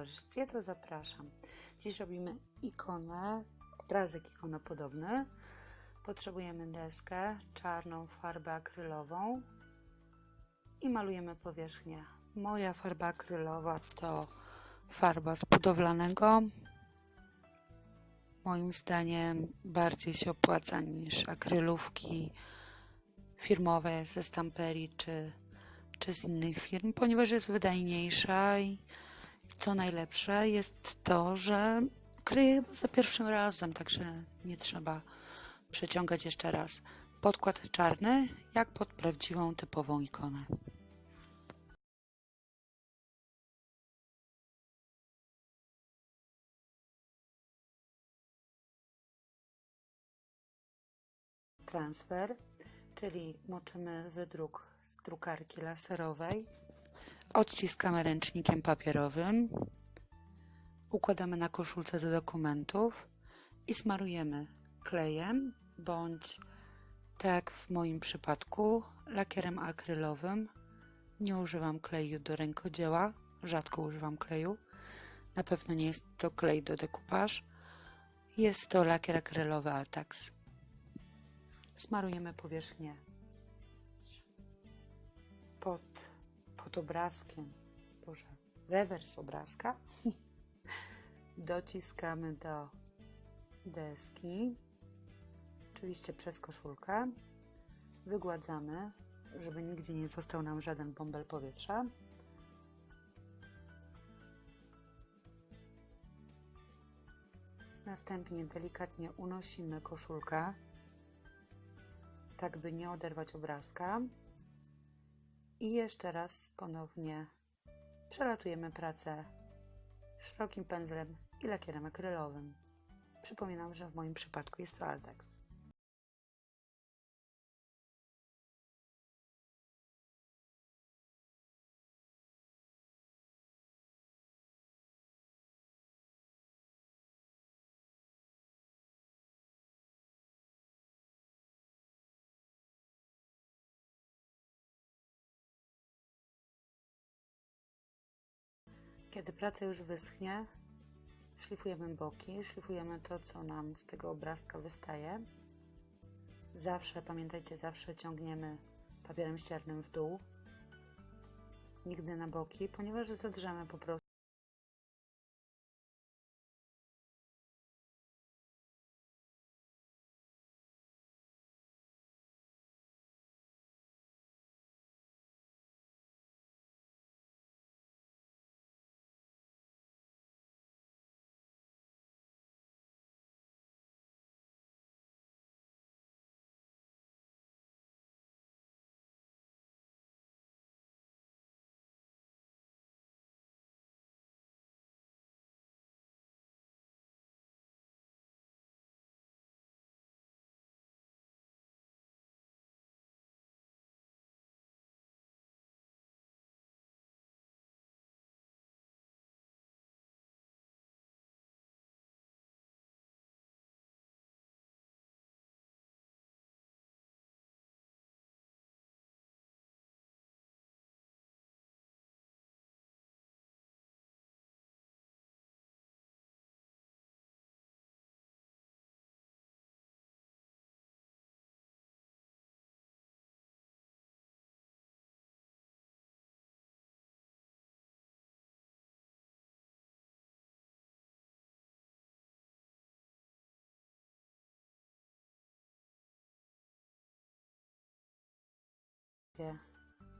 towarzystwie, to zapraszam. Dziś robimy ikonę, obrazek ikonopodobny. Potrzebujemy deskę, czarną farbę akrylową i malujemy powierzchnię. Moja farba akrylowa to farba z budowlanego. Moim zdaniem bardziej się opłaca niż akrylówki firmowe ze Stamperii czy, czy z innych firm, ponieważ jest wydajniejsza i co najlepsze jest to, że kryje za pierwszym razem, także nie trzeba przeciągać jeszcze raz. Podkład czarny, jak pod prawdziwą, typową ikonę. Transfer, czyli moczymy wydruk z drukarki laserowej, odciskamy ręcznikiem papierowym, układamy na koszulce do dokumentów i smarujemy klejem bądź tak jak w moim przypadku lakierem akrylowym. Nie używam kleju do rękodzieła, rzadko używam kleju. Na pewno nie jest to klej do dekupaż. Jest to lakier akrylowy Altax. Smarujemy powierzchnię pod, pod obrazkiem, Boże, rewers obrazka. Dociskamy do deski, oczywiście przez koszulkę. Wygładzamy, żeby nigdzie nie został nam żaden bąbel powietrza. Następnie delikatnie unosimy koszulkę, tak by nie oderwać obrazka. I jeszcze raz ponownie przelatujemy pracę szerokim pędzlem i lakierem akrylowym. Przypominam, że w moim przypadku jest to Altex. Kiedy praca już wyschnie, szlifujemy boki, szlifujemy to, co nam z tego obrazka wystaje. Zawsze, pamiętajcie, zawsze ciągniemy papierem ściernym w dół, nigdy na boki, ponieważ zadrzemy po prostu.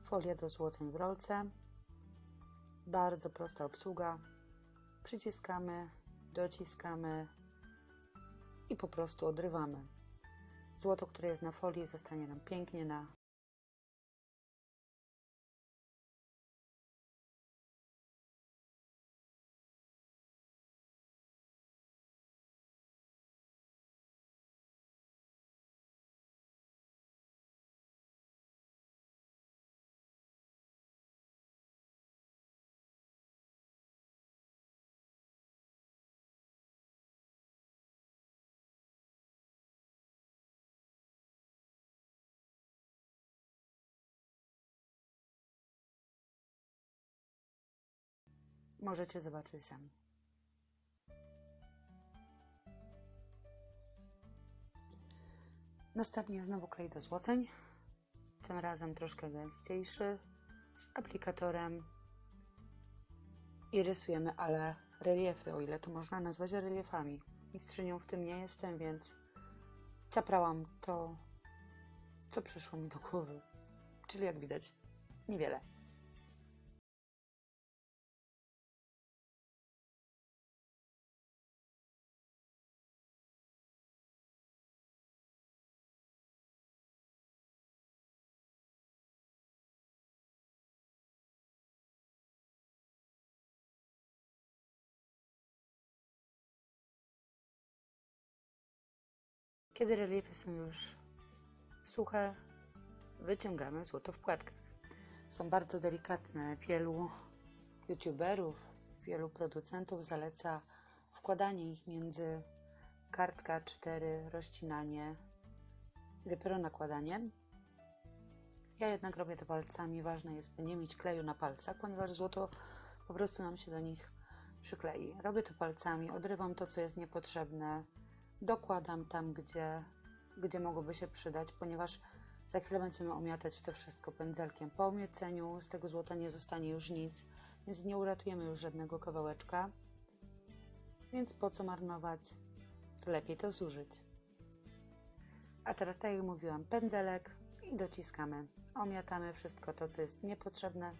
Folia do złoceń w rolce. Bardzo prosta obsługa. Przyciskamy, dociskamy i po prostu odrywamy. Złoto, które jest na folii, zostanie nam pięknie na możecie zobaczyć sami. Następnie znowu klej do złoceń, tym razem troszkę gęściejszy, z aplikatorem i rysujemy ale reliefy, o ile to można nazwać reliefami. Mistrzynią w tym nie jestem, więc ciaprałam to, co przyszło mi do głowy. Czyli jak widać, niewiele. Kiedy reliefy są już suche, wyciągamy złoto w płatkach. Są bardzo delikatne. Wielu youtuberów, wielu producentów zaleca wkładanie ich między kartka 4, rozcinanie dopiero nakładanie. Ja jednak robię to palcami. Ważne jest, by nie mieć kleju na palcach, ponieważ złoto po prostu nam się do nich przyklei. Robię to palcami, odrywam to, co jest niepotrzebne, dokładam tam, gdzie, gdzie mogłoby się przydać, ponieważ za chwilę będziemy omiatać to wszystko pędzelkiem. Po omieceniu z tego złota nie zostanie już nic, więc nie uratujemy już żadnego kawałeczka. Więc po co marnować? Lepiej to zużyć. A teraz, tak jak mówiłam, pędzelek i dociskamy. Omiatamy wszystko to, co jest niepotrzebne.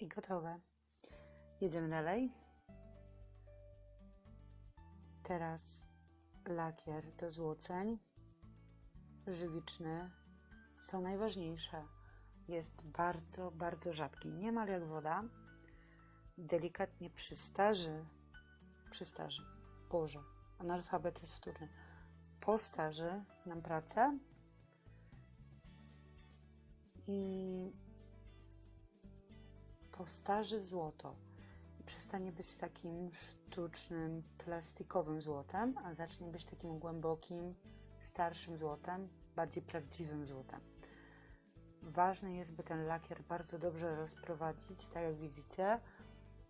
I gotowe. Jedziemy dalej. Teraz lakier do złoceń. Żywiczny. Co najważniejsze, jest bardzo, bardzo rzadki. Niemal jak woda. Delikatnie przystarzy. Przystarzy. Boże, analfabet jest wtórny. Postarzy nam pracę. I postarzy złoto i przestanie być takim sztucznym, plastikowym złotem, a zacznie być takim głębokim, starszym złotem, bardziej prawdziwym złotem. Ważne jest, by ten lakier bardzo dobrze rozprowadzić, tak jak widzicie.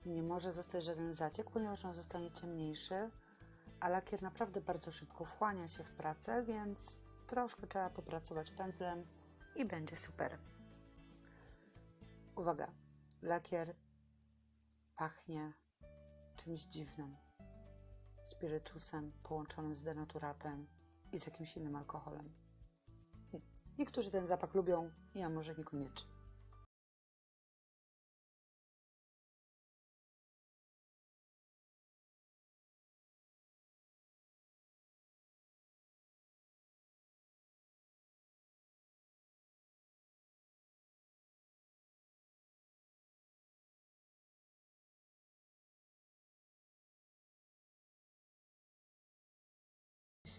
Nie może zostać żaden zaciek, ponieważ on zostanie ciemniejszy, a lakier naprawdę bardzo szybko wchłania się w pracę, więc troszkę trzeba popracować pędzlem i będzie super. Uwaga, Lakier pachnie czymś dziwnym. Spirytusem połączonym z denaturatem i z jakimś innym alkoholem. Hm. Niektórzy ten zapach lubią, ja może niekoniecznie.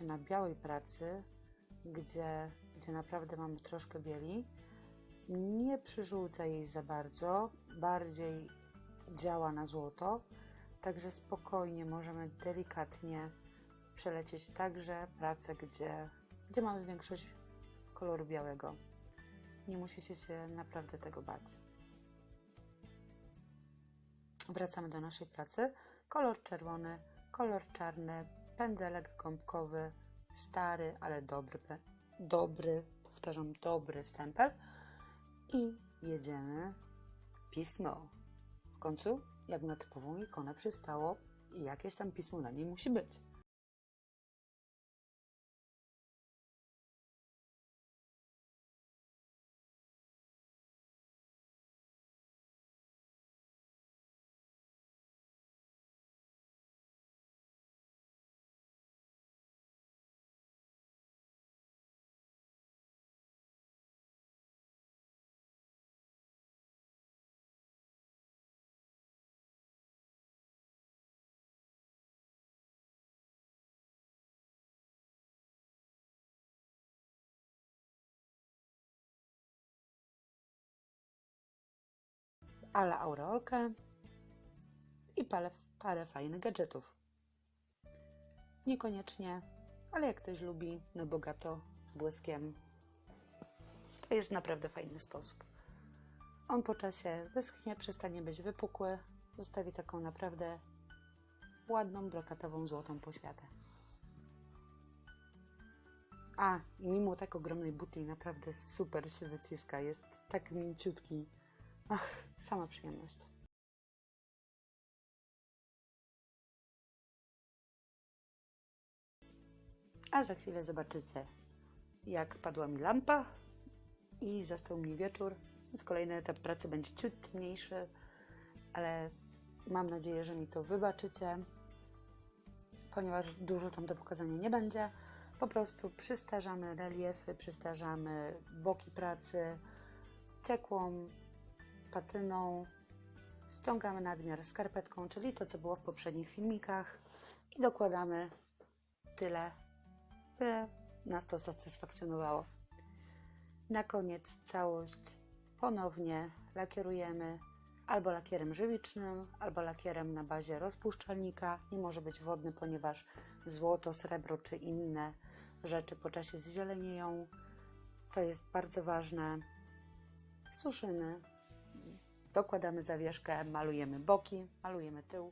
Się na białej pracy, gdzie, gdzie naprawdę mamy troszkę bieli, nie przyrzuca jej za bardzo, bardziej działa na złoto, także spokojnie możemy delikatnie przelecieć także pracę, gdzie, gdzie mamy większość koloru białego. Nie musicie się naprawdę tego bać. Wracamy do naszej pracy. Kolor czerwony, kolor czarny, pędzelek gąbkowy, stary, ale dobry, dobry, powtarzam, dobry stempel i jedziemy pismo. W końcu, jak na typową ikonę przystało jakieś tam pismo na niej musi być. Ale aureolkę i parę, parę fajnych gadżetów. Niekoniecznie, ale jak ktoś lubi na bogato z błyskiem, to jest naprawdę fajny sposób. On po czasie wyschnie, przestanie być wypukły, zostawi taką naprawdę ładną, brokatową, złotą poświatę. A, i mimo tak ogromnej butli naprawdę super się wyciska, jest tak mięciutki. Ach, sama przyjemność. A za chwilę zobaczycie, jak padła mi lampa i został mi wieczór. Więc kolejny etap pracy będzie ciut mniejszy, ale mam nadzieję, że mi to wybaczycie, ponieważ dużo tam do pokazania nie będzie. Po prostu przystarzamy reliefy, przystarzamy boki pracy, ciekłą patyną, ściągamy nadmiar skarpetką, czyli to, co było w poprzednich filmikach i dokładamy tyle, by nas to satysfakcjonowało. Na koniec całość ponownie lakierujemy albo lakierem żywicznym, albo lakierem na bazie rozpuszczalnika. Nie może być wodny, ponieważ złoto, srebro czy inne rzeczy po czasie zzielenieją. To jest bardzo ważne. Suszymy, dokładamy zawieszkę, malujemy boki, malujemy tył